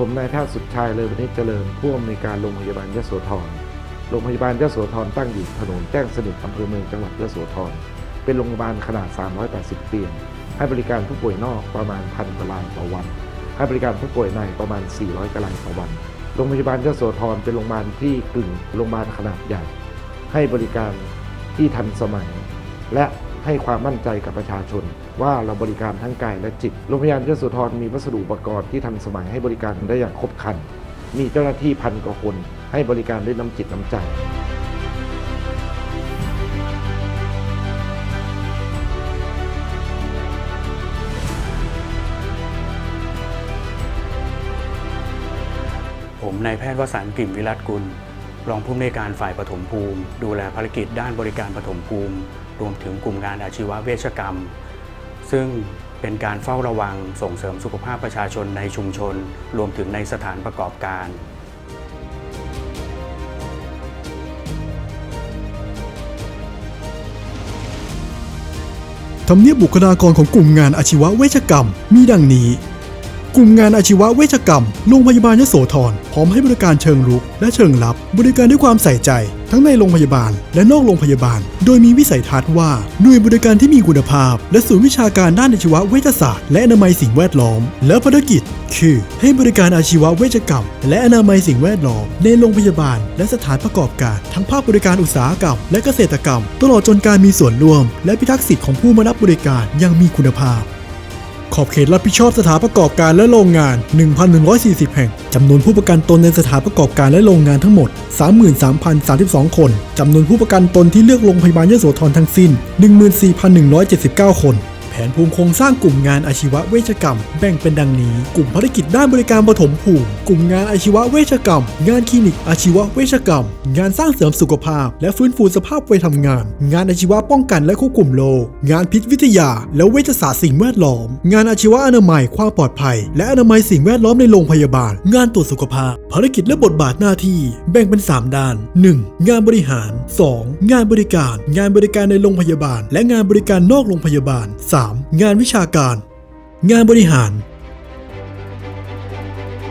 ผมนายแพทย์สุดชายเลอวันนี้เจริญผู้อำนวยการโรงพยาบาลยโสธร โรงพยาบาลยโสธรตั้งอยู่ถนนแจ้งสนิทอำเภอเมืองจังหวัดยโสธร เป็นโรงพยาบาลขนาด 380 เตียง ให้บริการผู้ป่วยนอกประมาณพันกว่ารายต่อวัน ให้บริการผู้ป่วยในประมาณ 400กว่ารายต่อวัน โรงพยาบาลยโสธรเป็นโรงพยาบาลที่กึ่งโรงพยาบาลขนาดใหญ่ ให้บริการที่ทันสมัย และ ให้ความมั่นใจกับประชาชน ว่าเราบริการทั้งกายและจิตโรงพยาบาลยโสธรมีวัสดุอุปกรณ์ที่ทันสมัยให้บริการได้อย่างครบครัน มีเจ้าหน้าที่พันกว่าคนให้บริการด้วยน้ำจิตน้ำใจผมนายแพทย์วสันต์กลิ่นวิรัตกุล รองผู้อำนวยการฝ่ายปฐมภูมิ ดูแลภารกิจด้านบริการปฐมภูมิ รวมถึงกลุ่มงานอาชีวเวชกรรม ซึ่งเป็นการเฝ้าระวังส่งเสริมสุขภาพประชาชนในชุมชน รวมถึงในสถานประกอบการ ทำเนียบบุคลากรของกลุ่มงานอาชีวเวชกรรมมีดังนี้ กลุ่มงานอาชีวเวชกรรม โรงพยาบาลยโสธรพร้อมให้บริการเชิงรุก และเชิงลับ บริการด้วยความใส่ใจ ทั้งในโรงพยาบาล และนอกโรงพยาบาล โดยมีวิสัยทัศน์ว่าหน่วยบริการที่มีคุณภาพ และศูนย์วิชาการด้านอาชีวเวชศาสตร์ และอนามัยสิ่งแวดล้อม และภารกิจ คือ ให้บริการอาชีวเวชกรรม และอนามัยสิ่งแวดล้อม ในโรงพยาบาล และสถานประกอบการ ทั้งภาคบริการอุตสาหกรรม และเกษตรกรรม ตลอดจนการมีส่วนร่วม และพิทักษ์สิทธิของผู้มารับบริการอยังมีคุณภาพ ขอบเขตรับผิดชอบสถานประกอบการและโรงงาน 1,140 แห่ง จำนวนผู้ประกันตนในสถานประกอบการและโรงงานทั้งหมด 33,032 คน จำนวนผู้ประกันตนที่เลือกโรงพยาบาลยโสธรทั้งสิ้น 14,179 คน นภูมิโครงสร้างกลุ่มงานอาชีวะเวชกรรม แบ่งเป็นดังนี้ กลุ่มภารกิจด้านบริการปฐมภูมิ กลุ่มงานอาชีวะเวชกรรม งานคลินิกอาชีวะเวชกรรม งานสร้างเสริมสุขภาพ และฟื้นฟูสภาพวัยทำงาน งานอาชีวะป้องกันและควบคุมโรคงานพิษวิทยา และเวชศาสตร์สิ่งแวดล้อม งานอาชีวะอนามัยความปลอดภัย และอนามัยสิ่งแวดล้อมในโรงพยาบาล งานตรวจสุขภาพ ภารกิจและบทบาทหน้าที่ แบ่งเป็น 3 ด้าน 1. งานบริหาร 2. งานบริการ งานบริการในโรงพยาบาล และงานบริการนอกโรงพยาบาล 3. งานวิชาการ งานบริหาร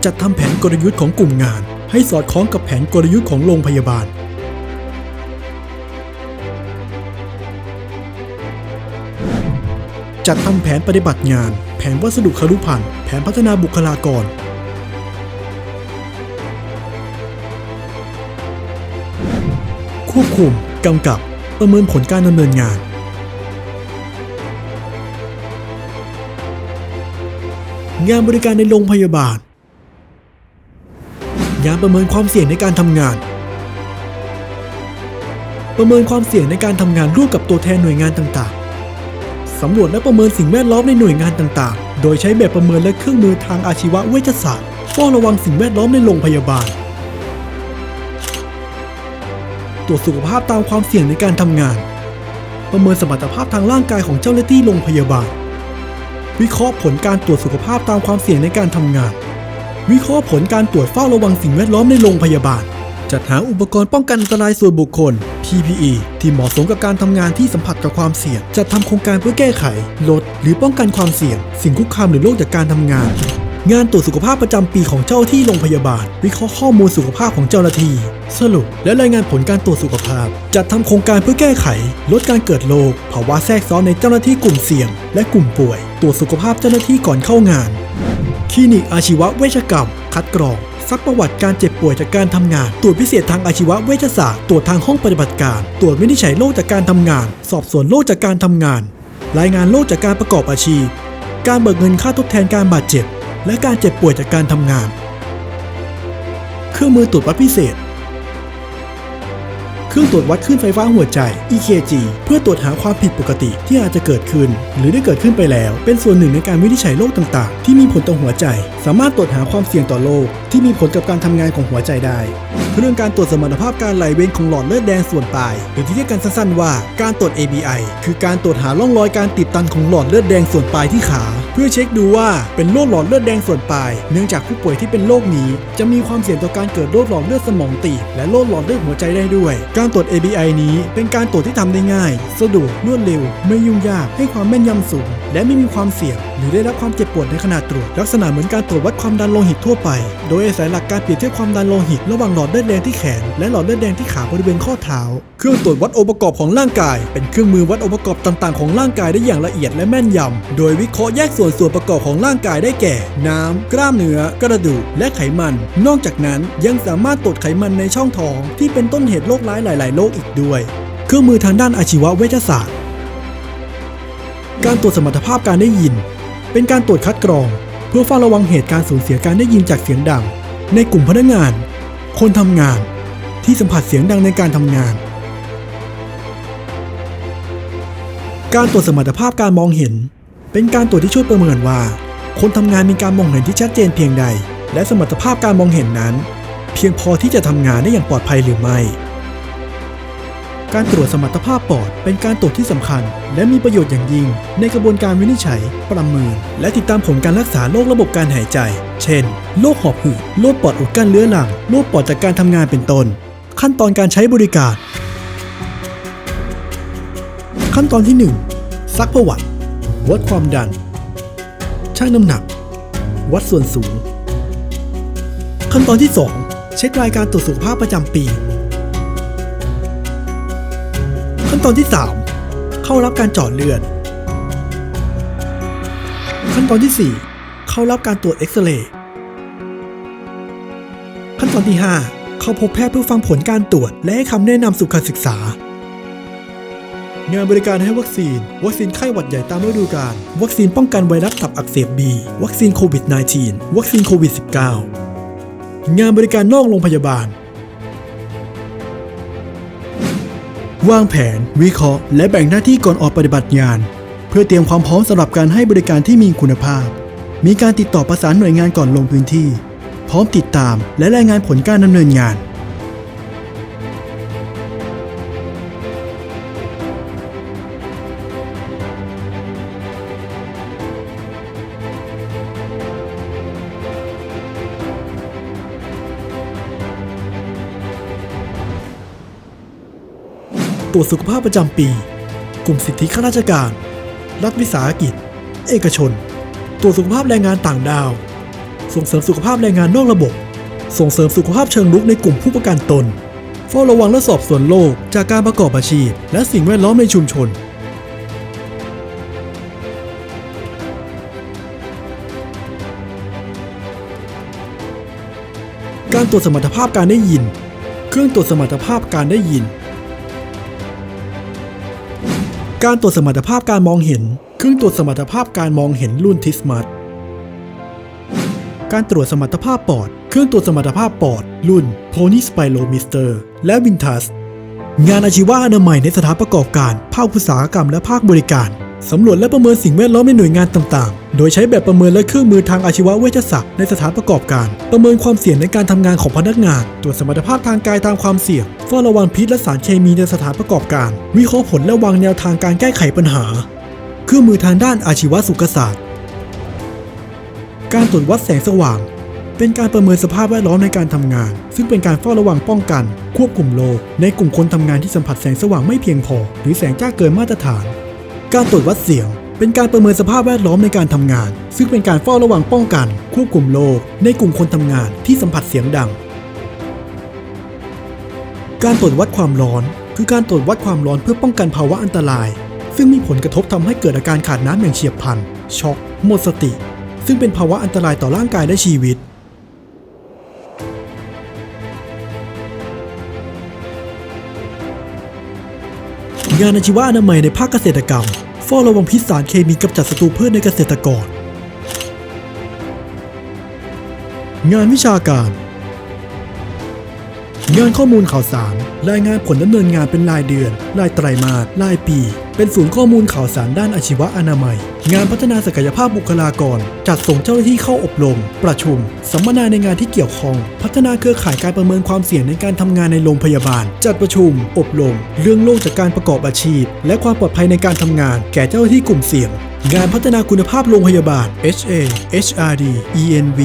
จัดทำแผนกลยุทธ์ของกลุ่มงาน ให้สอดคล้องกับแผนกลยุทธ์ของโรงพยาบาล จัดทำแผนปฏิบัติงาน แผนวัสดุคารุพันธ์แผนพัฒนาบุคลากร ควบคุมกำกับ ประเมินผลการดำเนินงาน งานบริการในโรงพยาบาล งานประเมินความเสี่ยงในการทำงาน ประเมินความเสี่ยงในการทำงานร่วมกับตัวแทนหน่วยงานต่างๆ สำรวจและประเมินสิ่งแวดล้อมในหน่วยงานต่างๆ โดยใช้แบบประเมินและเครื่องมือทางอาชีวเวชศาสตร์เฝ้าระวังสิ่งแวดล้อมในโรงพยาบาล ตรวจสุขภาพตามความเสี่ยงในการทำงาน ประเมินสมรรถภาพทางร่างกายของเจ้าหน้าที่โรงพยาบาล วิเคราะห์ผลการตรวจสุขภาพตามความเสี่ยงในการทำงาน วิเคราะห์ผลการตรวจเฝ้าระวังสิ่งแวดล้อมในโรงพยาบาล จัดหาอุปกรณ์ป้องกันอันตรายส่วนบุคคล PPE ที่เหมาะสมกับการทำงานที่สัมผัสกับความเสี่ยง จัดทำโครงการเพื่อแก้ไข ลด หรือป้องกันความเสี่ยง สิ่งคุกคามหรือโรคจากการทำงาน งานตรวจสุขภาพประจำปีของเจ้าที่โรงพยาบาล วิเคราะห์ข้อมูลสุขภาพของเจ้าหน้าที่สรุปและรายงานผลการตรวจสุขภาพ จัดทำโครงการเพื่อแก้ไข ลดการเกิดโรคภาวะแทรกซ้อนในเจ้าหน้าที่กลุ่มเสี่ยง และกลุ่มป่วย ตรวจสุขภาพเจ้าหน้าที่ก่อนเข้างาน คลินิกอาชีวเวชกรรม คัดกรองซักประวัติการเจ็บป่วยจากการทำงาน ตรวจพิเศษทางอาชีวเวชศาสตร์ ตรวจทางห้องปฏิบัติการ ตรวจวินิจฉัยโรคจากการทำงาน สอบสวนโรคจากการทำงาน รายงานโรคจากการประกอบอาชีพ การเบิกเงินค่าทดแทนการบาดเจ็บ และการเจ็บป่วยจากการทำงาน เครื่องมือตรวจวัดพิเศษ เครื่องตรวจวัดคลื่นไฟฟ้าหัวใจ EKG เพื่อตรวจหาความผิดปกติที่อาจจะเกิดขึ้น หรือได้เกิดขึ้นไปแล้ว เป็นส่วนหนึ่งในการวินิจฉัยโรคต่างๆ ที่มีผลต่อหัวใจ สามารถตรวจหาความเสี่ยงต่อโรคที่มีผลกับการทำงานของหัวใจได้เรื่องการตรวจสมรรถภาพการไหลเวียนของหลอดเลือดแดงส่วนปลาย หรือที่เรียกกันสั้นๆว่าการตรวจ ABI คือการตรวจหาร่องรอยการติดตันของหลอดเลือดแดงส่วนปลายที่ขา พื่อเช็คดูว่าเป็นโรคหลอดเลือดแดงส่วนปลาย เนื่องจากผู้ป่วยที่เป็นโรคนี้ จะมีความเสี่ยงต่อการเกิดโรคหลอดเลือดสมองตีบและโรคหลอดเลือดหัวใจได้ด้วย การตรวจ ABI นี้เป็นการตรวจที่ทำได้ง่าย สะดวกรวดเร็ว ไม่ยุ่งยากให้ความแม่นยำสูง และไม่มีความเสี่ยง หรือได้รับความเจ็บปวดในขณะตรวจ ลักษณะเหมือนการตรวจวัดความดันโลหิตทั่วไป โดยอาศัยหลักการเปรียบเทียบความดันโลหิตระหว่างหลอดเลือดแดงที่แขนและหลอดเลือดแดงที่ขาบริเวณข้อเท้า เครื่องตรวจวัดองค์ประกอบของร่างกาย เป็นเครื่องมือวัดองค์ประกอบต่างๆ ของร่างกายได้อย่างละเอียดและแม่นยำโดยวิเคราะห์แยกส่วนส่วนประกอบของร่างกายได้แก่ น้ำ กล้ามเนื้อ กระดูก และไขมัน นอกจากนั้นยังสามารถตรวจไขมันในช่องท้อง ที่เป็นต้นเหตุโรคร้ายหลาย ๆ โรคอีกด้วย เครื่องมือทางด้านอาชีวเวชศาสตร์ การตรวจสมรรถภาพการได้ยิน เป็นการตรวจคัดกรอง เพื่อเฝ้าระวังเหตุการณ์สูญเสียการได้ยินจากเสียงดัง ในกลุ่มพนักงาน คนทำงาน ที่สัมผัสเสียงดังในการทำงานการตรวจสมรรถภาพการมองเห็น เป็นการตรวจที่ช่วยประเมินว่า คนทำงานมีการมองเห็นที่ชัดเจนเพียงใด และสมรรถภาพการมองเห็นนั้น เพียงพอที่จะทำงานได้อย่างปลอดภัยหรือไม่ การตรวจสมรรถภาพปอดเป็นการตรวจที่สำคัญ และมีประโยชน์อย่างยิ่ง ในกระบวนการวินิจฉัย ประเมิน และติดตามผลการรักษาโรคระบบการหายใจ เช่นโรคหอบหืดโรคปอดอุดกั้นเรื้อรังโรคปอดจากการทำงานเป็นต้น ขั้นตอนการใช้บริการ ขั้นตอนที่ 1 ซักประวัติ วัดความดัน ชั่งน้ำหนัก วัดส่วนสูง ขั้นตอนที่ 2 เช็ครายการตรวจสุขภาพประจำปี ขั้นตอนที่ 3 เข้ารับการเจาะเลือด ขั้นตอนที่ 4 เข้ารับการตรวจเอ็กซเรย์ ขั้นตอนที่ 5 เข้าพบแพทย์เพื่อฟังผลการตรวจและให้คำแนะนำสุขศึกษา งานบริการให้วัคซีน วัคซีนไข้หวัดใหญ่ตามฤดูกาล วัคซีนป้องกันไวรัสตับอักเสบบี วัคซีนโควิด -19 วัคซีนโควิด -19 งานบริการนอกโรงพยาบาล วางแผน วิเคราะห์ และแบ่งหน้าที่ก่อนออกปฏิบัติงาน เพื่อเตรียมความพร้อมสำหรับการให้บริการที่มีคุณภาพ มีการติดต่อประสานหน่วยงานก่อนลงพื้นที่ พร้อมติดตาม และรายงานผลการดำเนินงาน รวจสุขภาพประจำปี กลุ่มสิทธิข้าราชการ รัฐวิสาหกิจ เอกชน ตรวจสุขภาพแรงงานต่างดาว ส่งเสริมสุขภาพแรงงานนอกระบบ ส่งเสริมสุขภาพเชิงรุกในกลุ่มผู้ประกันตน เฝ้าระวังและสอบสวนโรคจากการประกอบอาชีพ และสิ่งแวดล้อมในชุมชนการตรวจสมรรถภาพการได้ยิน เครื่องตรวจสมรรถภาพการได้ยิน การตรวจสมรรถภาพการมองเห็น เครื่องตรวจสมรรถภาพการมองเห็นรุ่นทิสมัตการตรวจสมรรถภาพปอด เครื่องตรวจสมรรถภาพปอด รุ่น Pony Spirometer และ Vintas งานอาชีวะอนามัยในสถานประกอบการ ภาคอุตสาหกรรมและภาคบริการ สำรวจและประเมินสิ่งแวดล้อมในหน่วยงานต่างๆ โดยใช้แบบประเมินและเครื่องมือทางอาชีวเวชศาสตร์ในสถานประกอบการ ประเมินความเสี่ยงในการทำงานของพนักงาน ตรวจสมรรถภาพทางกายตามความเสี่ยงเฝ้าระวังพิษและสารเคมีในสถานประกอบการ วิเคราะห์ผลและวางแนวทางการแก้ไขปัญหา เครื่องมือทางด้านอาชีวสุขศาสตร์ การตรวจวัดแสงสว่าง เป็นการประเมินสภาพแวดล้อมในการทำงาน ซึ่งเป็นการเฝ้าระวังป้องกัน ควบคุมโรคในกลุ่มคนทำงานที่สัมผัสแสงสว่างไม่เพียงพอ หรือแสงจ้าเกินมาตรฐาน การตรวจวัดเสียง เป็นการประเมินสภาพแวดล้อมในการทำงาน ซึ่งเป็นการเฝ้าระวังป้องกัน ควบคุมโรคในกลุ่มคนทำงานที่สัมผัสเสียงดัง การตรวจวัดความร้อน คือการตรวจวัดความร้อนเพื่อป้องกันภาวะอันตราย ซึ่งมีผลกระทบทำให้เกิดอาการขาดน้ำอย่างเฉียบพลัน ช็อก หมดสติ ซึ่งเป็นภาวะอันตรายต่อร่างกายและชีวิต งานอาชีวะอนามัยในภาคเกษตรกรรมเฝ้าระวังพิษสารเคมีกำจัดศัตรูพืชในเกษตรกร งานวิชาการ งานข้อมูลข่าวสาร รายงานผลดำเนินงานเป็นรายเดือน รายไตรมาส รายปี เป็นศูนย์ข้อมูลข่าวสารด้านอาชีวะอนามัย งานพัฒนาศักยภาพบุคลากร จัดส่งเจ้าหน้าที่เข้าอบรม ประชุม สัมมนาในงานที่เกี่ยวข้อง พัฒนาเครือข่ายการประเมินความเสี่ยงในการทำงานในโรงพยาบาล จัดประชุม อบรม เรื่องโรคจากการประกอบอาชีพ และความปลอดภัยในการทำงาน แก่เจ้าหน้าที่กลุ่มเสี่ยงงานพัฒนาคุณภาพโรงพยาบาล HA HRD ENB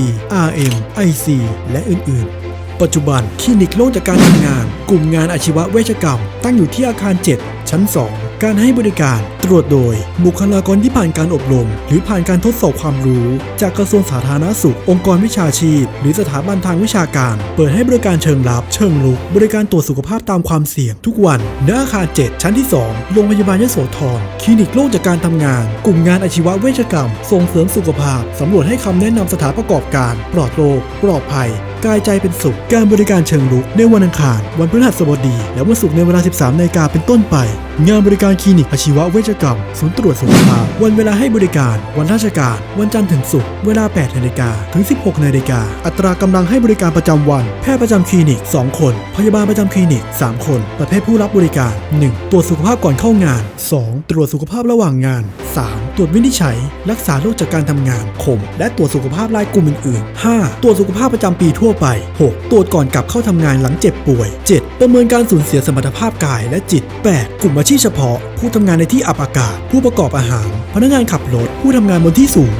RM IC และอื่น ๆ ปัจจุบันคลินิกโล่งจากการทำงาน กลุ่มงานอาชีวเวชกรรม ตั้งอยู่ที่อาคาร 7 ชั้น 2 การให้บริการ ตรวจโดย บุคลากรที่ผ่านการอบรม หรือผ่านการทดสอบความรู้ จากกระทรวงสาธารณสุข องค์กรวิชาชีพ หรือสถาบันทางวิชาการ เปิดให้บริการเชิงลับ เชิงลุก บริการตรวจสุขภาพตามความเสี่ยงทุกวันณอาคาร 7 ชั้นที่ 2 โรงพยาบาลยโสธรคลินิกโล่งจากการทำงาน กลุ่มงานอาชีวเวชกรรม ส่งเสริมสุขภาพสำรวจให้คำแนะนำสถานประกอบการ ปลอดโรคปลอดภัย กายใจเป็นสุข การบริการเชิงลุกในวันอังคาร วันพฤหัสบดี และวันศุกร์ในเวลา 13นาฬิกาเป็นต้นไปงานบริการคลินิกอาชีวเวชกรรม ศูนย์ตรวจสุขภาพ วันเวลาให้บริการ วันราชการ วันจันทร์ถึงศุกร์ เวลา 8 นาฬิกา ถึง 16 นาฬิกา อัตรากำลังให้บริการประจำวัน แพทย์ประจำคลินิก 2 คน พยาบาลประจำคลินิก 3 คน ประเภทผู้รับบริการ 1. ตรวจสุขภาพก่อนเข้างาน 2. ตรวจสุขภาพระหว่างงาน 3. ตรวจวินิจฉัย รักษาโรคจากการทำงานขมและตรวจสุขภาพรายกลุ่มอื่นๆ 5. ตรวจสุขภาพประจำปีทั่วไป 6. ตรวจก่อนกลับเข้าทำงานหลังเจ็บป่วย 7. ประเมินการสูญเสียสมรรถภาพกายและจิต 8. กลุ่มอาชีชีพเฉพาะ ผู้ทำงานในที่อับอากาศ ผู้ประกอบอาหาร พนักงานขับรถ ผู้ทำงานบนที่สูง